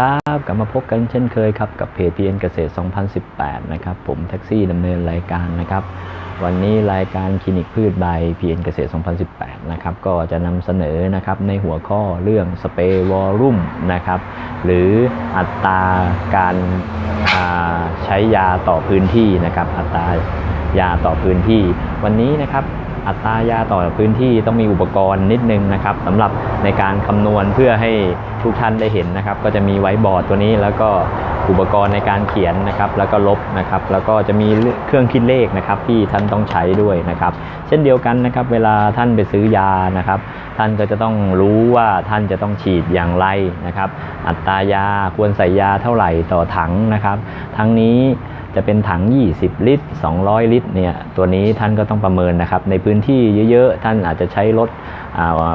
ครับกลับมาพบกันเช่นเคยครับกับเพจ PN เกษตร 2018 นะครับผมแท็กซี่ดำเนินรายการนะครับ วันนี้รายการคลินิกพืชใบ PN เกษตร 2018 นะครับก็จะนำเสนอนะครับในหัวข้อเรื่องสเปรย์วอลลุ่มนะครับหรืออัตราการใช้ยาต่อพื้นที่นะครับอัตรายาต่อพื้นที่วันนี้นะครับ อัตรายาต่อพื้นที่ต้องมีอุปกรณ์นิดนึงนะครับสำหรับในการคำนวณเพื่อให้ทุกท่านได้เห็นนะครับ ก็จะมีไว้บอร์ดตัวนี้แล้วก็อุปกรณ์ในการเขียนนะครับ แล้วก็ลบนะครับ แล้วก็จะมีเครื่องคิดเลขนะครับ ที่ท่านต้องใช้ด้วยนะครับ เช่นเดียวกันนะครับ เวลาท่านไปซื้อยานะครับ ท่านก็จะต้องรู้ว่าท่านจะต้องฉีดอย่างไรนะครับ อัตรายาควรใส่ยาเท่าไหร่ต่อถังนะครับ ทั้งนี้ จะเป็นถัง 20 ลิตร 200 ลิตรเนี่ยตัวนี้ท่านก็ต้องประเมินนะครับ ในพื้นที่เยอะๆ ท่านอาจจะใช้รถ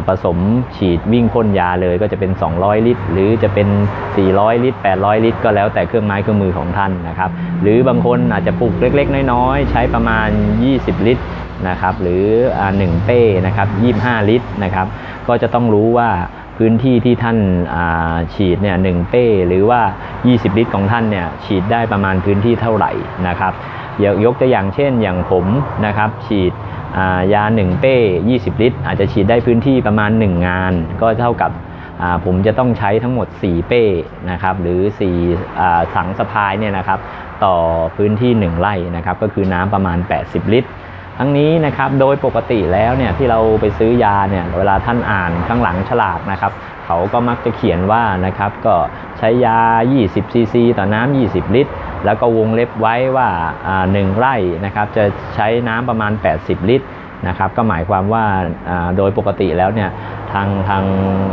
ผสมฉีดวิ่งพ่นยาเลยก็จะเป็น 200 ลิตร หรือจะเป็น 400 ลิตร 800 ลิตร ก็แล้วแต่เครื่องไม้เครื่องมือของท่านนะครับ หรือบางคนอาจจะปลูกเล็กๆ น้อยๆ ใช้ประมาณ 20 ลิตรนะครับหรืออ่า1เป้นะครับ25 ลิตรนะครับก็จะต้องรู้ว่า พื้นที่ที่ท่านาฉีดเนี่ยหนึ่งเป้หรือว่า 20 ลิตรของท่านเนี่ยฉีดได้ประมาณพื้นที่เท่าไหร่นะครับยกยกตัวอย่างเช่นอย่างผมนะครับฉีดายา 1 เป้ 20 ลิตร อาจจะฉีดได้พื้นที่ประมาณ 1 งาน ก็เท่ากับผมจะต้องใช้ทั้งหมด 4 เป้นะครับหรือ4อ่สังสะพายเนี่ยนะครับต่อพื้นที่ 1 ไร่นะครับก็คือน้ำประมาณ 80 ลิตร ทั้งนี้นะครับโดยปกติแล้วเนี่ยที่เราไปซื้อยาเนี่ยเวลาท่านอ่านข้างหลังฉลากนะครับเขาก็มักจะเขียนว่านะครับก็ใช้ยา 20 ซีซีต่อน้ำ20 ลิตร แล้วก็วงเล็บไว้ว่าอ่าหนึ่งไร่นะครับจะใช้น้ำประมาณ 80 ลิตรนะครับก็หมายความว่าอ่าโดยปกติแล้วเนี่ยทางทาง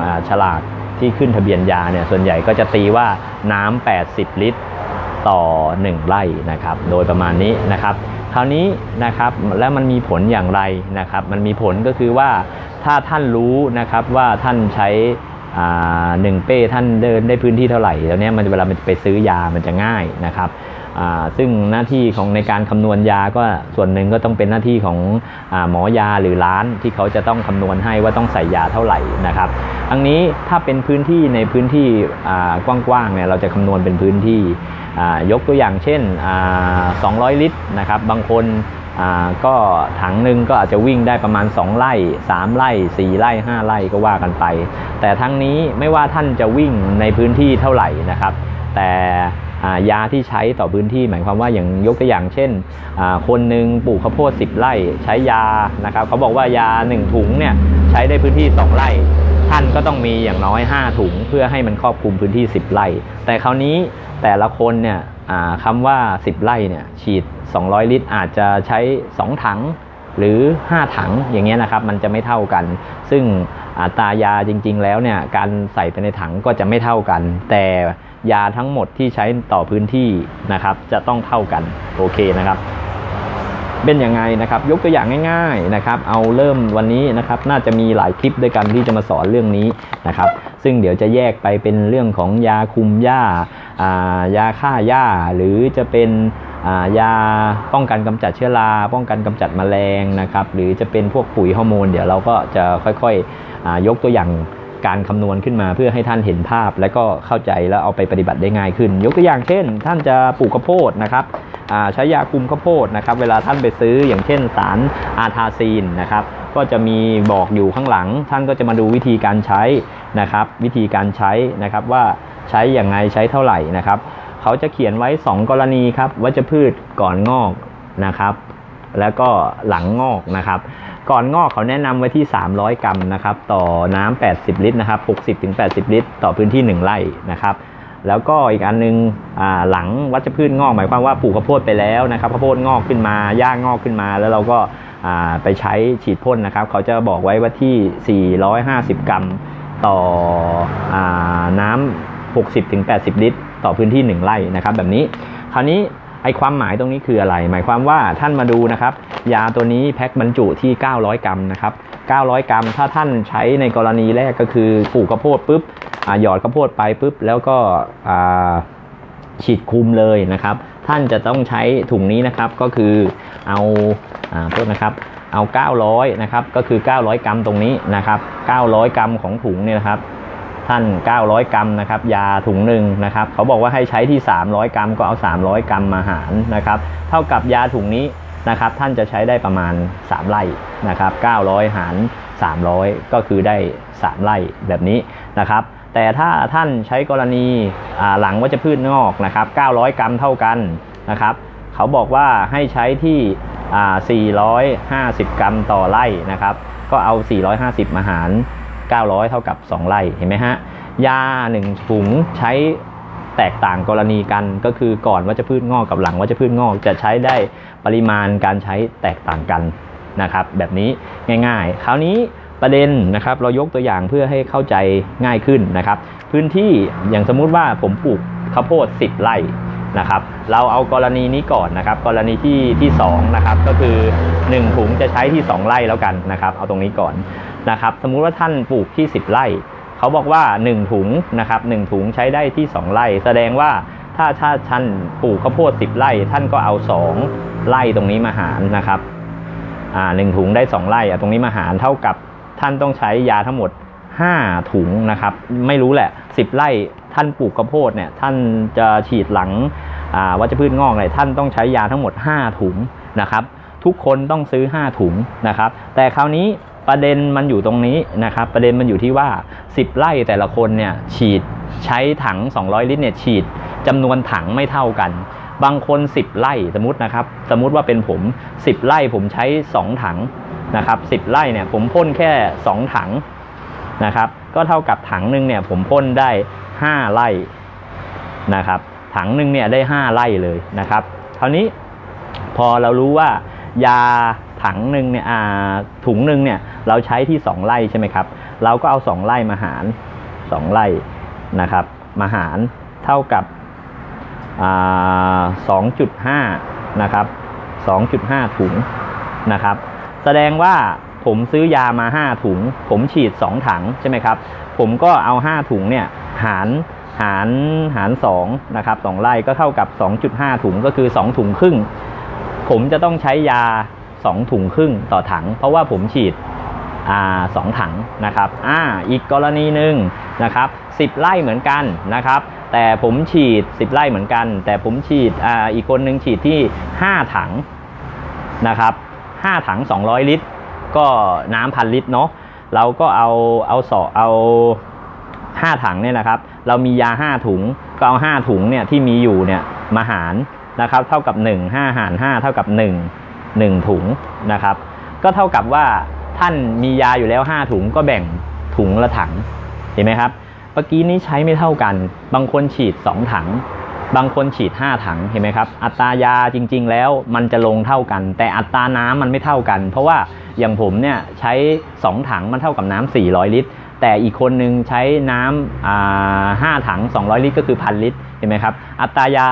อ่าฉลากที่ขึ้นทะเบียนยาเนี่ยส่วนใหญ่ก็จะตีว่าน้ำ80 ลิตร ต่อ 1 ไร่นะครับ โดยประมาณนี้นะครับ คราวนี้นะครับแล้วมันมีผลอย่างไรนะครับ มันมีผลก็คือว่าถ้าท่านรู้นะครับว่าท่านใช้อ่าหนึ่งเป้ท่านเดินได้พื้นที่เท่าไหร่แล้วเนี้ยมันเวลามันไปซื้อยามันจะง่ายนะครับ ซึ่งหน้าที่ของในการคำนวณยาก็ส่วนหนึ่งก็ต้องเป็นหน้าที่ของอหมอยาหรือร้านที่เขาจะต้องคำนวณให้ว่าต้องใส่ยาเท่าไหร่นะครับทั้งนี้ถ้าเป็นพื้นที่ในพื้นที่กว้างๆเนี่ยเราจะคำนวณเป็นพื้นที่ยกตัวอย่างเช่น 200 ลิตรนะครับบางคนก็ถังหนึ่งก็อาจจะวิ่งได้ประมาณ 2 ไร่ 3 ไร่ 4 ไร่ 5 ไร่ก็ว่ากันไป แต่ทั้งนี้ไม่ว่าท่านจะวิ่งในพื้นที่เท่าไหร่นะครับ แต่ ยาที่ใช้ต่อพื้นที่ หมายความว่าอย่างยกตัวอย่างเช่น คนหนึ่งปลูกข้าวโพด10 ไร่ใช้ยานะครับเขาบอกว่ายา 1 ถุงเนี่ยใช้ได้พื้นที่ 2 ไร่ท่านก็ต้องมีอย่างน้อย 5 ถุงเพื่อให้มันครอบคลุมพื้นที่ 10 ไร่ แต่คราวนี้แต่ละคนเนี่ยคำว่า 10 ไร่เนี่ยฉีด 200 ลิตร อาจจะใช้ 2 ถังหรือ 5 ถังอย่างเงี้ยนะครับมันจะไม่เท่ากัน ซึ่งอัตรายาจริง ๆ แล้วเนี่ยการใส่ไปในถังก็จะไม่เท่ากัน แต่ ยาทั้งหมดที่ใช้ต่อพื้นที่นะครับ จะต้องเท่ากันโอเคนะครับ เป็นยังไงนะครับ ยกตัวอย่างง่าย ๆนะครับ เอาเริ่มวันนี้นะครับ น่าจะมีหลายคลิปด้วยกันที่จะมาสอนเรื่องนี้นะครับ ซึ่งเดี๋ยวจะแยกไปเป็นเรื่องของยาคุมหญ้าายาฆ่าหญ้า หรือจะเป็นายาป้องกันกำจัดเชื้อรา ป้องกันกำจัดแมลงนะครับ หรือจะเป็นพวกปุ๋ยฮอร์โมน เดี๋ยวเราก็จะค่อยๆยกตัวอย่าง การคำนวณขึ้นมาเพื่อให้ท่านเห็นภาพ และก็เข้าใจแล้วเอาไปปฏิบัติได้ง่ายขึ้น ยกตัวอย่างเช่น ท่านจะปลูกข้าวโพดนะครับใช้ยาคุมข้าวโพดนะครับ เวลาท่านไปซื้ออย่างเช่นสารอาทาซีนนะครับ ก็จะมีบอกอยู่ข้างหลัง ท่านก็จะมาดูวิธีการใช้นะครับ วิธีการใช้นะครับว่าใช้อย่างไงใช้เท่าไหร่นะครับ เขาจะเขียนไว้ 2 กรณีครับวัชพืชก่อนงอกนะครับ แล้วก็หลังงอกนะครับ ก่อนงอกเขาแนะนำไว้ที่ 300 กรัมนะครับต่อน้ำ80 ลิตรนะครับ60-80 ลิตร ต่อพื้นที่ 1 ไร่นะครับแล้วก็อีกอันนึงอ่าหลังวัชพืชงอกหมายความว่าปลูกข้าวโพดไปแล้วนะครับข้าวโพดงอกขึ้นมาหญ้างอกขึ้นมา แล้วเราก็ไปใช้ฉีดพ่นนะครับ เขาจะบอกไว้ว่าที่ 450 กรัมต่ออน้ำ60-80 ลิตร ต่อพื้นที่ 1 ไร่นะครับ แบบนี้คราวนี้ ไอความหมายตรงนี้คืออะไร หมายความว่าท่านมาดูนะครับ ยาตัวนี้แพ็คบรรจุที่ 900 กรัมนะครับ 900 กรัม ถ้าท่านใช้ในกรณีแรกก็คือปลูกข้าวโพดปุ๊บหยอดข้าวโพดไปปุ๊บ แล้วก็ฉีดคุมเลยนะครับ ท่านจะต้องใช้ถุงนี้นะครับก็คือเอาอ่าโทษนะครับเอา 900 นะครับ ก็คือ 900 กรัมตรงนี้นะครับ 900 กรัมของถุงเนี่ยนะครับ ท่าน 900 กรัมนะครับยาถุงหนึ่งนะครับเขาบอกว่าให้ใช้ที่ 300 กรัมก็เอา 300 กรัมมาหารนะครับเท่ากับยาถุงนี้นะครับท่านจะใช้ได้ประมาณ 3 ไร่นะครับ900 หาร 300 ก็คือได้ 3 ไร่แบบนี้นะครับแต่ถ้าท่านใช้กรณีหลังวัชพืชงอกนะครับ900 กรัมเท่ากันนะครับเขาบอกว่าให้ใช้ที่ 450 กรัมต่อไร่นะครับก็เอา 450 มาหาร 900 เท่ากับ 2 ไร่เห็นไหมฮะยา 1 ถุงใช้แตกต่างกรณีกันก็คือก่อนวัชพืชงอกกับหลังวัชพืชงอกจะใช้ได้ปริมาณการใช้แตกต่างกันนะครับ แบบนี้ง่ายๆ คราวนี้ประเด็นนะครับเรายกตัวอย่างเพื่อให้เข้าใจง่ายขึ้นนะครับ พื้นที่อย่างสมมุติว่าผมปลูกข้าวโพด 10 ไร่นะครับ เราเอากรณีนี้ก่อนนะครับ กรณีที่ที่2นะครับก็คือ 1 ถุงจะใช้ที่ 2 ไร่แล้วกันนะครับ เอาตรงนี้ก่อน นะครับสมมุติว่าท่านปลูกที่ 10 ไร่เขาบอกว่า 1 ถุงนะครับ1ถุงใช้ได้ที่ 2 ไร่ แสดงว่าถ้าถ้าท่านปลูกข้าวโพด 10 ไร่ ท่านก็เอา 2 ไร่ตรงนี้มาหารนะครับอ่าหนึ่งถุงได้ 2 ไร่ตรงนี้มาหารเท่ากับท่านต้องใช้ยาทั้งหมด 5 ถุงนะครับ ไม่รู้แหละ 10 ไร่ท่านปลูกข้าวโพดเนี่ยท่านจะฉีดหลังอ่าวัชพืชงอกเนี่ยท่านต้องใช้ยาทั้งหมด 5 ถุงนะครับ ทุกคนต้องซื้อ 5 ถุงนะครับ แต่คราวนี้ ประเด็นมันอยู่ตรงนี้นะครับ ประเด็นมันอยู่ที่ว่า 10 ไร่แต่ละคนเนี่ยฉีดใช้ถัง 200 ลิตรเนี่ยฉีดจำนวนถังไม่เท่ากัน บางคน 10 ไร่สมมตินะครับ สมมุติว่าเป็นผม 10 ไร่ผมใช้ 2 ถังนะครับ10 ไร่เนี่ยผมพ่นแค่ 2 ถังนะครับ ก็เท่ากับถังหนึ่งเนี่ยผมพ่นได้ 5 ไร่นะครับ ถังหนึ่งเนี่ยได้ 5 ไร่เลยนะครับคราวนี้พอเรารู้ว่า ยาถังหนึ่งเนี่ยถุงหนึ่งเนี่ยเราใช้ที่ 2ไร่ใช่ไหมครับ เราก็เอา 2ไร่มาหาร 2ไร่นะครับ มาหารเท่ากับอ่า2.5นะครับ2.5 ถุงนะครับ แสดงว่าผมซื้อยามา 5 ถุง ผมฉีด 2 ถังใช่ไหมครับ ผมก็เอา 5 ถุงเนี่ยหารหารหาร2นะครับ2ไร่ก็เท่ากับ 2.5 ถุงก็คือ 2 ถุงครึ่ง ผมจะต้องใช้ยา 2 ถุงครึ่งต่อถัง เพราะว่าผมฉีดอสองถังนะครับอ่าอีกกรณีหนึ่งนะครับ10ไร่เหมือนกันนะครับ แต่ผมฉีด 10 ไร่เหมือนกัน แต่ผมฉีดอ่าอีกคนหนึ่งฉีดที่ 5 ถังนะครับ5ถัง 200 ลิตร ก็น้ำพันลิตรเนาะเราก็เอาเอาสอเอา5ถังเนี่ยนะครับ เรามียา5ถุงก็เอา5ถุงเนี่ยที่มีอยู่เนี่ยมาหาร นะครับ เท่ากับ 1 5 หาร 5 เท่ากับ 1 1 ถุงนะครับ ก็เท่ากับว่าท่านมียาอยู่แล้ว 5 ถุงก็แบ่งถุงละถังเห็นไหมครับเมื่อกี้นี้ใช้ไม่เท่ากัน บางคนฉีด 2 ถัง บางคนฉีด 5 ถังเห็นไหมครับอัตรายาจริง ๆ แล้วมันจะลงเท่ากัน แต่อัตราน้ำมันไม่เท่ากัน เพราะว่าอย่างผมเนี่ยใช้ 2 ถังมันเท่ากับน้ำ400 ลิตร แต่อีกคนนึงใช้น้ำห้าถัง 200 ลิตร ก็คือพันลิตรเห็นไหมครับอัตรายา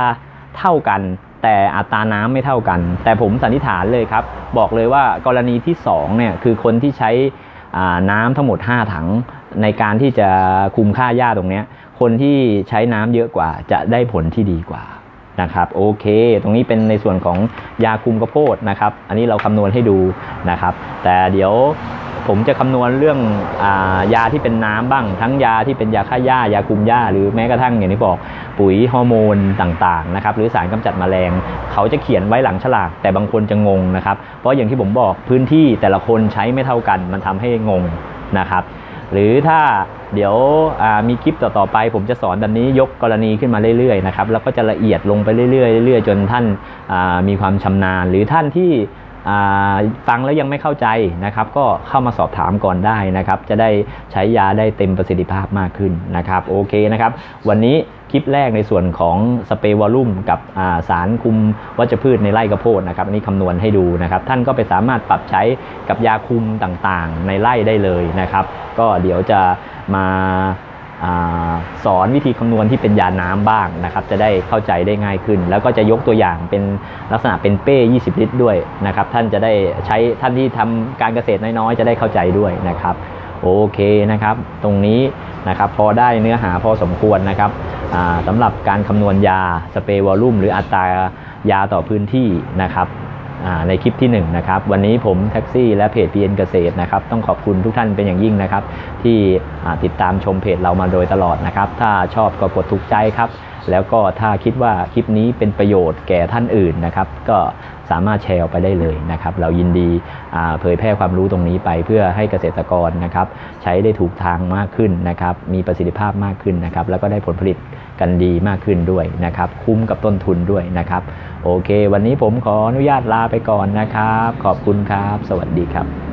เท่ากัน แต่อัตราน้ำไม่เท่ากัน แต่ผมสันนิษฐานเลยครับ บอกเลยว่ากรณีที่2เนี่ยคือคนที่ใช้น้ำทั้งหมด 5 ถังในการที่จะคุมค่าหญ้าตรงนี้ คนที่ใช้น้ำเยอะกว่าจะได้ผลที่ดีกว่านะครับโอเค ตรงนี้เป็นในส่วนของยาคุมข้าวโพดนะครับ อันนี้เราคำนวณให้ดูนะครับ แต่เดี๋ยว ผมจะคำนวณเรื่องอายาที่เป็นน้ำบ้าง ทั้งยาที่เป็นยาฆ่าหญ้ายาคุมหญ้า หรือแม้กระทั่งอย่างที่บอกปุ๋ยฮอร์โมนต่างๆนะครับหรือสารกำจัดแมลง เขาจะเขียนไว้หลังฉลาก แต่บางคนจะงงนะครับ เพราะอย่างที่ผมบอกพื้นที่แต่ละคนใช้ไม่เท่ากัน มันทำให้งงนะครับหรือถ้าเดี๋ยวมีคลิปต่อๆไป ผมจะสอนแบบนี้ยกกรณีขึ้นมาเรื่อยๆนะครับแล้วก็จะละเอียดลงไปเรื่อยๆเรื่อยๆ จนท่านามีความชำนาญ หรือท่านที่ ฟังแล้วยังไม่เข้าใจนะครับก็เข้ามาสอบถามก่อนได้นะครับ จะได้ใช้ยาได้เต็มประสิทธิภาพมากขึ้นนะครับโอเคนะครับ วันนี้คลิปแรกในส่วนของสเปรย์วอลลุ่มกับาสารคุมวัชพืชในไร่ข้าวโพดนะครับอันนี้คำนวณให้ดูนะครับ ท่านก็ไปสามารถปรับใช้กับยาคุมต่างๆ ในไร่ได้เลยนะครับ ก็เดี๋ยวจะมาา สอนวิธีคำนวณที่เป็นยาน้ำบ้างนะครับจะได้เข้าใจได้ง่ายขึ้น แล้วก็จะยกตัวอย่างเป็นลักษณะเป็นเป้ 20 ลิตรด้วยนะครับท่านจะได้ใช้ท่านที่ทำการเกษตรน้อยๆ จะได้เข้าใจด้วยนะครับโอเคนะครับ ตรงนี้นะครับพอได้เนื้อหาพอสมควรนะครับอ่าสำหรับการคำนวณยาสเปรย์วอลลุ่มหรืออัตรายาต่อพื้นที่นะครับ ในคลิปที่หนึ่งนะครับวันนี้ผมแท็กซี่และเพจพีเอ็นเกษตรนะครับต้องขอบคุณทุกท่านเป็นอย่างยิ่งนะครับ ที่ติดตามชมเพจเรามาโดยตลอดนะครับ ถ้าชอบก็กดถูกใจครับ แล้วก็ถ้าคิดว่าคลิปนี้เป็นประโยชน์แก่ท่านอื่นนะครับ ก็สามารถแชร์ไปได้เลยนะครับ เรายินดีเผยแพร่ความรู้ตรงนี้ไปเพื่อให้เกษตรกรนะครับ ใช้ได้ถูกทางมากขึ้นนะครับ มีประสิทธิภาพมากขึ้นนะครับ แล้วก็ได้ผลผลิตกันดีมากขึ้นด้วยนะครับ คุ้มกับต้นทุนด้วยนะครับ โอเค วันนี้ผมขออนุญาตลาไปก่อนนะครับ ขอบคุณครับ สวัสดีครับ